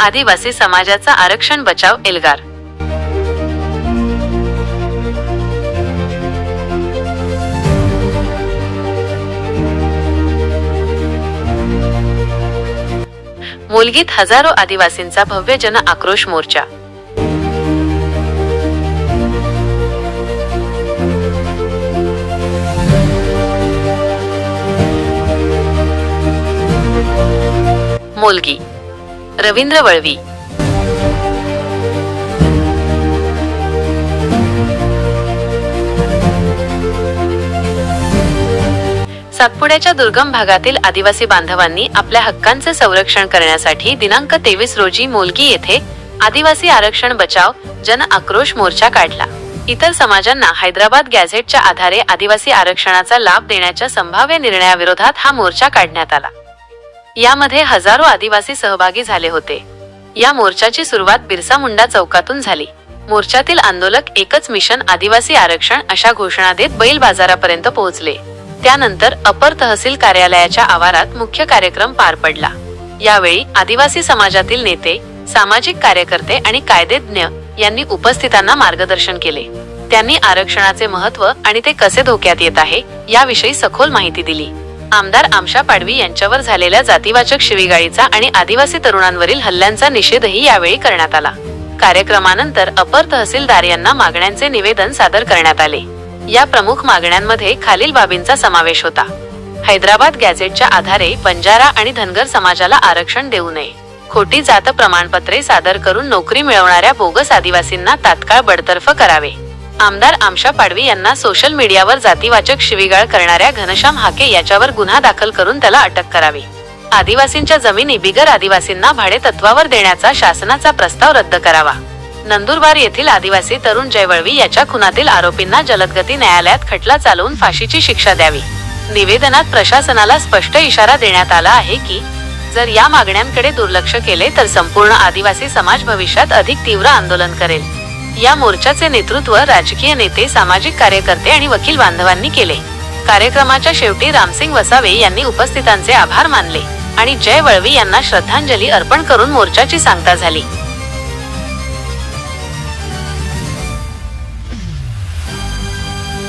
आदिवासी समाजाचा आरक्षण बचाव एल्गार. मुलगीत हजारो आदिवासींचा भव्य जन आक्रोश मोर्चा. मोलगी रवींद्र वळवी. सातपुड्याच्या दुर्गम भागातील आदिवासी बांधवांनी आपल्या हक्कांचे संरक्षण करण्यासाठी दिनांक तेवीस रोजी मोलगी येथे आदिवासी आरक्षण बचाव जन आक्रोश मोर्चा काढला. इतर समाजांना हैदराबाद गॅझेटच्या आधारे आदिवासी आरक्षणाचा लाभ देण्याच्या संभाव्य निर्णयाविरोधात हा मोर्चा काढण्यात आला. यामध्ये हजारो आदिवासी सहभागी झाले होते. या मोर्चाची सुरुवात बिरसा मुंडा चौकातून झाली. मोर्चातील आंदोलक एकच मिशन आदिवासी आरक्षण अशा घोषणा देत बैल बाजारापर्यंत पोहोचले. त्यानंतर अपर तहसील कार्यालयाच्या आवारात मुख्य कार्यक्रम पार पडला. यावेळी आदिवासी समाजातील नेते सामाजिक कार्यकर्ते आणि कायदेज्ञ यांनी उपस्थितांना मार्गदर्शन केले. त्यांनी आरक्षणाचे महत्त्व आणि ते कसे धोक्यात येत आहे याविषयी सखोल माहिती दिली. आमदार आमशा पाडवी यांच्यावर झालेल्या जातीवाचक शिवीगाळीचा आणि आदिवासी तरुणांवरील हल्ल्यांचा निषेधही यावेळी करण्यात आला. कार्यक्रमानंतर अपर तहसीलदार यांना मागण्यांचे निवेदन सादर करण्यात आले. या प्रमुख मागण्यांमध्ये खालील बाबींचा समावेश होता. हैदराबाद गॅझेटच्या आधारे बंजारा आणि धनगर समाजाला आरक्षण देऊ नये. खोटी जात प्रमाणपत्रे सादर करून नोकरी मिळवणाऱ्या बोगस आदिवासींना तात्काळ बडतर्फ करावे. आमदार आमशा पाडवी यांना सोशल मीडियावर जातीवाचक शिवीगाळ करणाऱ्या घनश्याम हाके याच्यावर गुन्हा दाखल करून त्याला अटक करावी. आदिवासींच्या जमिनी बिगर आदिवासींना भाडे तत्वावर देण्याचा शासनाचा प्रस्ताव रद्द करावा. नंदुरबार येथील आदिवासी तरुण जयवळवी याच्या खुनातील आरोपींना जलदगती न्यायालयात खटला चालवून फाशीची शिक्षा द्यावी. निवेदनात प्रशासनाला स्पष्ट इशारा देण्यात आला आहे की जर या मागण्यांकडे दुर्लक्ष केले तर संपूर्ण आदिवासी समाज भविष्यात अधिक तीव्र आंदोलन करेल. या मोर्चाचे नेतृत्व राजकीय नेते सामाजिक कार्यकर्ते आणि वकील बांधवांनी केले. कार्यक्रमाच्या शेवटी रामसिंग वसावे यांनी उपस्थितांचे आभार मानले आणि जय वळवी यांना श्रद्धांजली अर्पण करून मोर्चाची सांगता झाली.